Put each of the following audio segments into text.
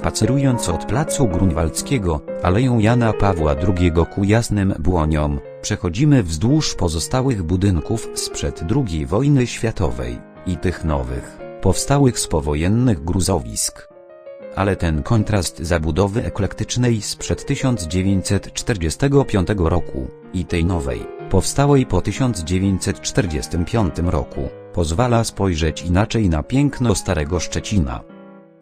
Spacerując od placu Grunwaldzkiego, aleją Jana Pawła II ku jasnym błoniom, przechodzimy wzdłuż pozostałych budynków sprzed II wojny światowej i tych nowych, powstałych z powojennych gruzowisk. Ale ten kontrast zabudowy eklektycznej sprzed 1945 roku i tej nowej, powstałej po 1945 roku, pozwala spojrzeć inaczej na piękno Starego Szczecina.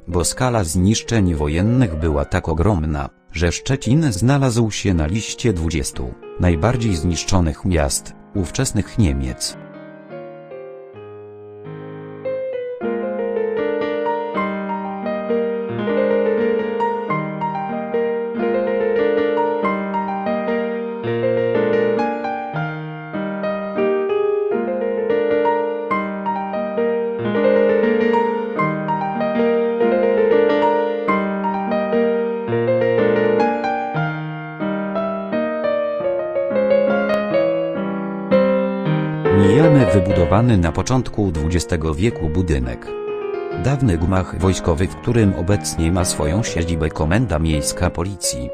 Bo skala zniszczeń wojennych była tak ogromna, że Szczecin znalazł się na liście 20 najbardziej zniszczonych miast ówczesnych Niemiec. Wybudowany na początku XX wieku budynek. Dawny gmach wojskowy, w którym obecnie ma swoją siedzibę Komenda Miejska Policji.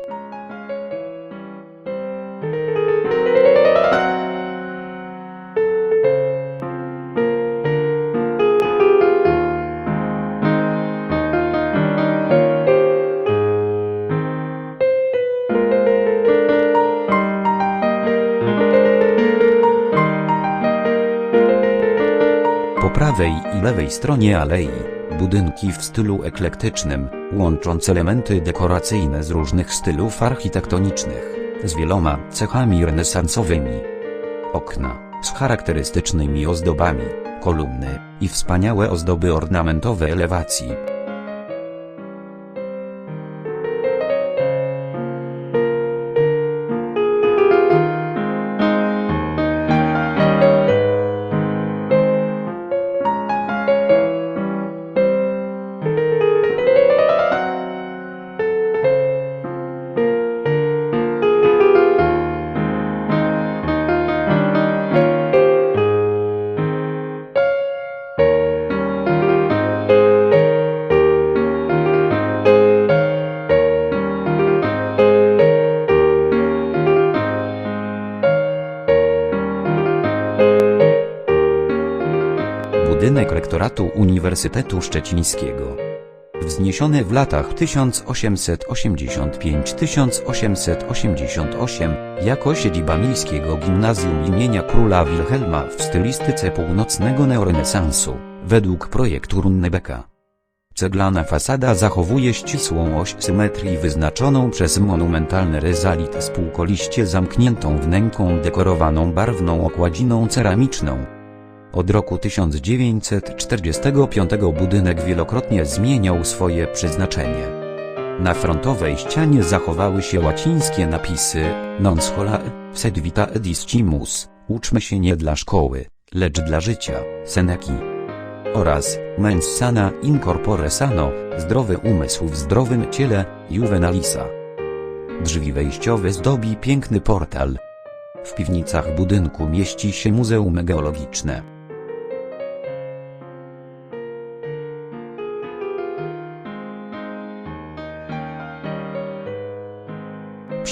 Prawej i lewej stronie alei, budynki w stylu eklektycznym, łącząc elementy dekoracyjne z różnych stylów architektonicznych, z wieloma cechami renesansowymi. Okna, z charakterystycznymi ozdobami, kolumny i wspaniałe ozdoby ornamentowe elewacji. Rektoratu Uniwersytetu Szczecińskiego. Wzniesiony w latach 1885-1888 jako siedziba miejskiego gimnazjum imienia króla Wilhelma w stylistyce północnego neorenesansu, według projektu Runnebecka. Ceglana fasada zachowuje ścisłą oś symetrii wyznaczoną przez monumentalny rezalit spółkoliście zamkniętą wnęką dekorowaną barwną okładziną ceramiczną. Od roku 1945 budynek wielokrotnie zmieniał swoje przeznaczenie. Na frontowej ścianie zachowały się łacińskie napisy Non scholae, sed vita edistimus, uczmy się nie dla szkoły, lecz dla życia, Seneki. Oraz Mens sana in corpore sano, zdrowy umysł w zdrowym ciele, Juvenalisa. Drzwi wejściowe zdobi piękny portal. W piwnicach budynku mieści się Muzeum Geologiczne.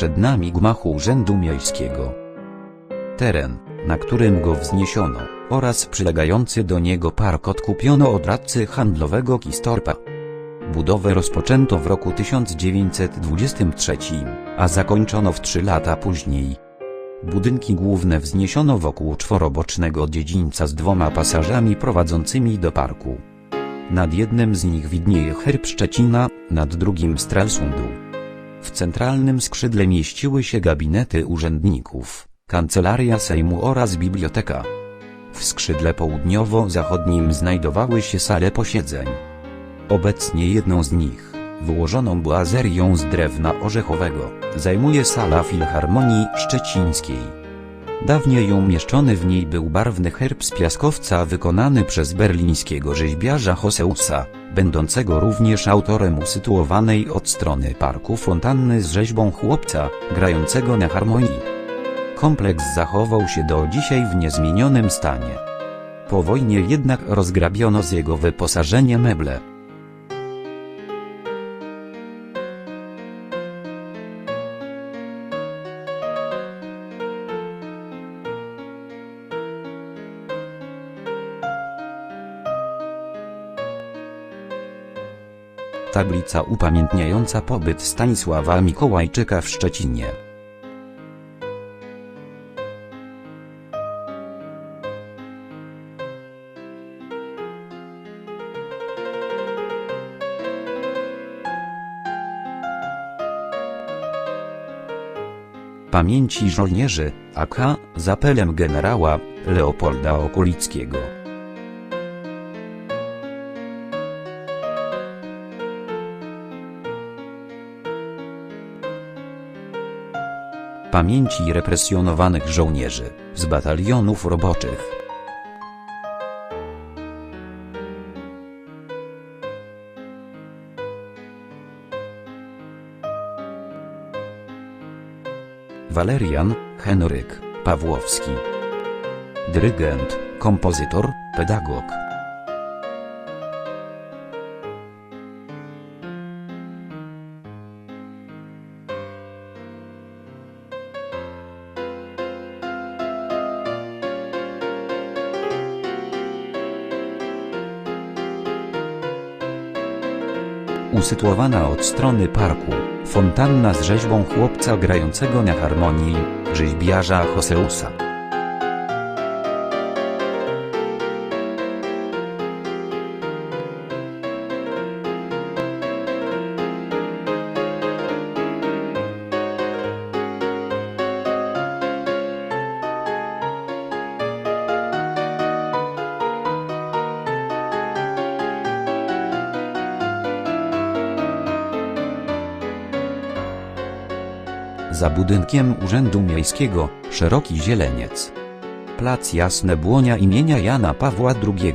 Przed nami gmachu Urzędu Miejskiego. Teren, na którym go wzniesiono, oraz przylegający do niego park odkupiono od radcy handlowego Kistorpa. Budowę rozpoczęto w roku 1923, a zakończono w trzy lata później. Budynki główne wzniesiono wokół czworobocznego dziedzińca z dwoma pasażami prowadzącymi do parku. Nad jednym z nich widnieje herb Szczecina, nad drugim Stralsundu. W centralnym skrzydle mieściły się gabinety urzędników, kancelaria Sejmu oraz biblioteka. W skrzydle południowo-zachodnim znajdowały się sale posiedzeń. Obecnie jedną z nich, wyłożoną boazerią z drewna orzechowego, zajmuje sala Filharmonii Szczecińskiej. Dawniej umieszczony w niej był barwny herb z piaskowca wykonany przez berlińskiego rzeźbiarza Hoseusa, będącego również autorem usytuowanej od strony parku fontanny z rzeźbą chłopca, grającego na harmonii. Kompleks zachował się do dzisiaj w niezmienionym stanie. Po wojnie jednak rozgrabiono z jego wyposażenia meble. Tablica upamiętniająca pobyt Stanisława Mikołajczyka w Szczecinie. Pamięci żołnierzy, AK, z apelem generała Leopolda Okulickiego. Pamięci represjonowanych żołnierzy z batalionów roboczych. Walerian Henryk Pawłowski. Dyrygent, kompozytor, pedagog. Usytuowana od strony parku, fontanna z rzeźbą chłopca grającego na harmonii, rzeźbiarza Joseusa. Za budynkiem Urzędu Miejskiego, szeroki zieleniec. Plac Jasne Błonia imienia Jana Pawła II.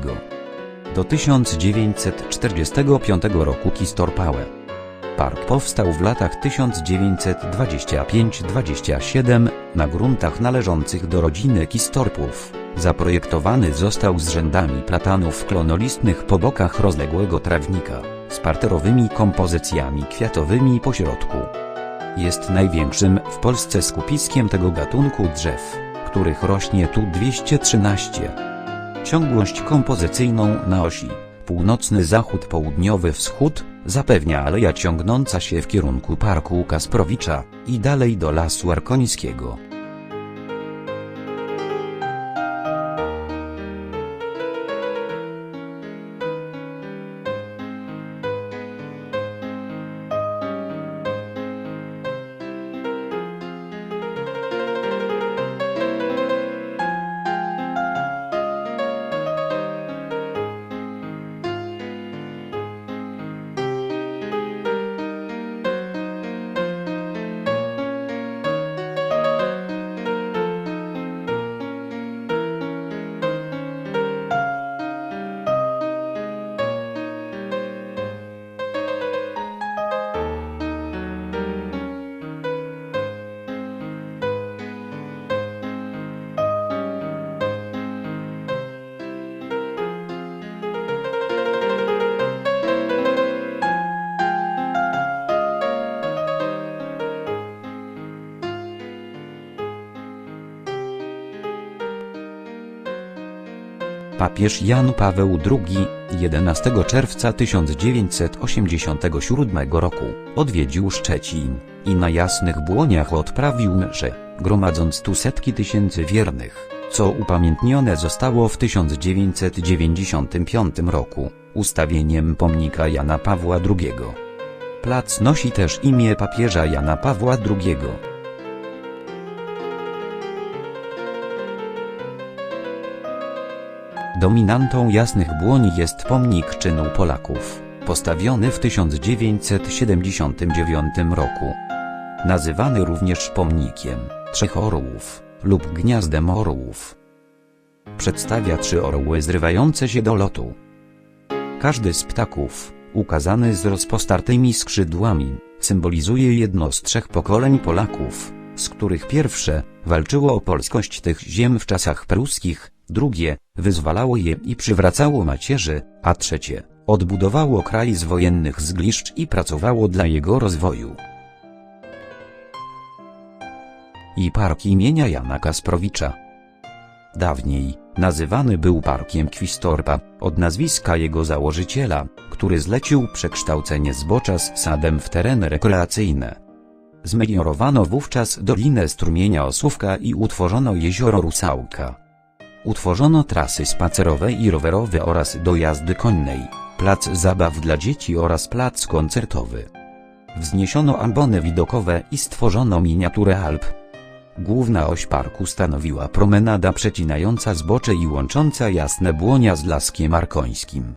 Do 1945 roku Kistorpałe. Park powstał w latach 1925-27 na gruntach należących do rodziny Kistorpów. Zaprojektowany został z rzędami platanów klonolistnych po bokach rozległego trawnika, z parterowymi kompozycjami kwiatowymi po środku. Jest największym w Polsce skupiskiem tego gatunku drzew, których rośnie tu 213. Ciągłość kompozycyjną na osi północny zachód południowy wschód zapewnia aleja ciągnąca się w kierunku parku Kasprowicza i dalej do lasu arkońskiego. Papież Jan Paweł II, 11 czerwca 1987 roku, odwiedził Szczecin i na jasnych błoniach odprawił mszę, gromadząc tu setki tysięcy wiernych, co upamiętnione zostało w 1995 roku, ustawieniem pomnika Jana Pawła II. Plac nosi też imię papieża Jana Pawła II. Dominantą jasnych błoni jest pomnik czynu Polaków, postawiony w 1979 roku. Nazywany również pomnikiem Trzech Orłów lub Gniazdem Orłów. Przedstawia trzy orły zrywające się do lotu. Każdy z ptaków, ukazany z rozpostartymi skrzydłami, symbolizuje jedno z trzech pokoleń Polaków, z których pierwsze walczyło o polskość tych ziem w czasach pruskich, drugie wyzwalało je i przywracało macierzy, a trzecie odbudowało kraj z wojennych zgliszcz i pracowało dla jego rozwoju. I park imienia Jana Kasprowicza. Dawniej Nazywany był parkiem Kwistorpa, od nazwiska jego założyciela, który zlecił przekształcenie zbocza z sadem w tereny rekreacyjne. Zmeliorowano wówczas dolinę strumienia Osłówka i utworzono jezioro Rusałka. Utworzono trasy spacerowe i rowerowe oraz do jazdy konnej, plac zabaw dla dzieci oraz plac koncertowy. Wzniesiono ambony widokowe i stworzono miniaturę Alp. Główna oś parku stanowiła promenada przecinająca zbocze i łącząca Jasne Błonia z Laskiem Arkońskim.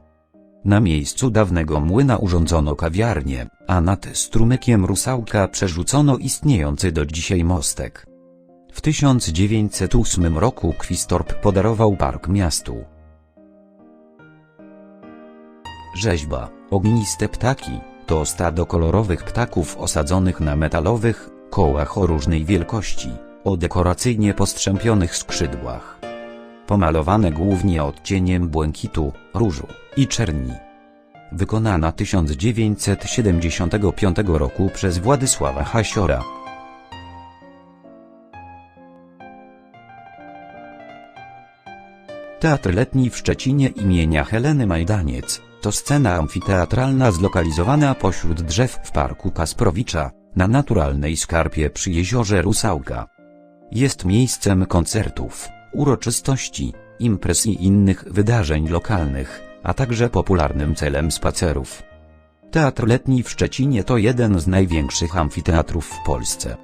Na miejscu dawnego młyna urządzono kawiarnię, a nad strumykiem Rusałka przerzucono istniejący do dzisiaj mostek. W 1908 roku Kwistorp podarował park miastu. Rzeźba, ogniste ptaki, to stado kolorowych ptaków osadzonych na metalowych kołach o różnej wielkości, o dekoracyjnie postrzępionych skrzydłach. Pomalowane głównie odcieniem błękitu, różu i czerni. Wykonana 1975 roku przez Władysława Hasiora. Teatr Letni w Szczecinie imienia Heleny Majdaniec to scena amfiteatralna zlokalizowana pośród drzew w parku Kasprowicza, na naturalnej skarpie przy jeziorze Rusałka. Jest miejscem koncertów, uroczystości, imprez i innych wydarzeń lokalnych, a także popularnym celem spacerów. Teatr Letni w Szczecinie to jeden z największych amfiteatrów w Polsce.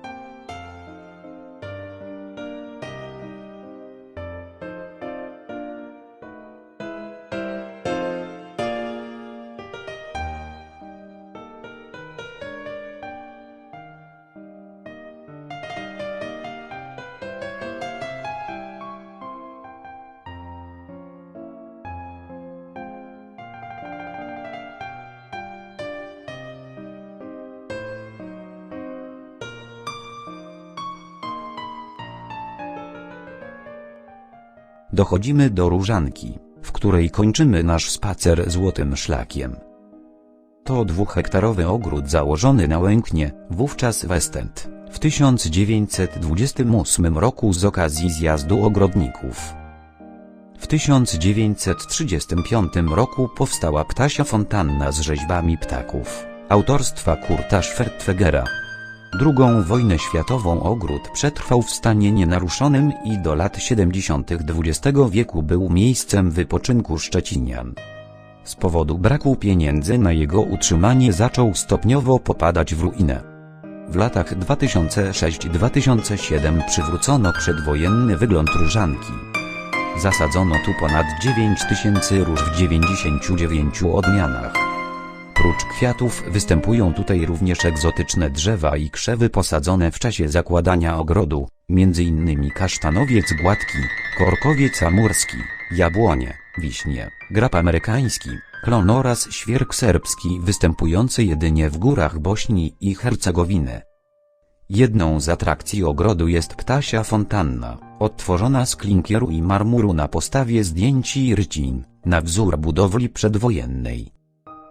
Dochodzimy do Różanki, w której kończymy nasz spacer złotym szlakiem. To dwuhektarowy ogród założony na Łęknie, wówczas Westend, w 1928 roku z okazji zjazdu ogrodników. W 1935 roku powstała ptasia fontanna z rzeźbami ptaków, autorstwa Kurta Schwertfegera. Drugą wojnę światową ogród przetrwał w stanie nienaruszonym i do lat 70. XX wieku był miejscem wypoczynku Szczecinian. Z powodu braku pieniędzy na jego utrzymanie zaczął stopniowo popadać w ruinę. W latach 2006-2007 przywrócono przedwojenny wygląd różanki. Zasadzono tu ponad 9 tysięcy róż w 99 odmianach. Prócz kwiatów występują tutaj również egzotyczne drzewa i krzewy posadzone w czasie zakładania ogrodu, m.in. kasztanowiec gładki, korkowiec amurski, jabłonie, wiśnie, grab amerykański, klon oraz świerk serbski występujący jedynie w górach Bośni i Hercegowiny. Jedną z atrakcji ogrodu jest ptasia fontanna, odtworzona z klinkieru i marmuru na postawie zdjęć i rycin, na wzór budowli przedwojennej.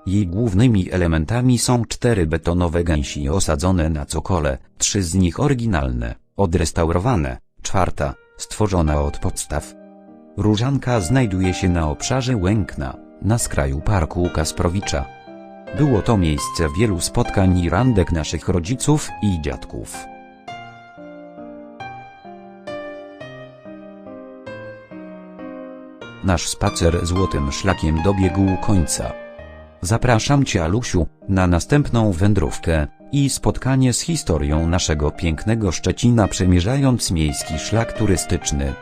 Jej głównymi elementami są cztery betonowe gęsi osadzone na cokole, trzy z nich oryginalne, odrestaurowane, czwarta, stworzona od podstaw. Różanka znajduje się na obszarze Łękna, na skraju parku Kasprowicza. Było to miejsce wielu spotkań i randek naszych rodziców i dziadków. Nasz spacer złotym szlakiem dobiegł końca. Zapraszam Cię Alusiu, na następną wędrówkę i spotkanie z historią naszego pięknego Szczecina przemierzając miejski szlak turystyczny.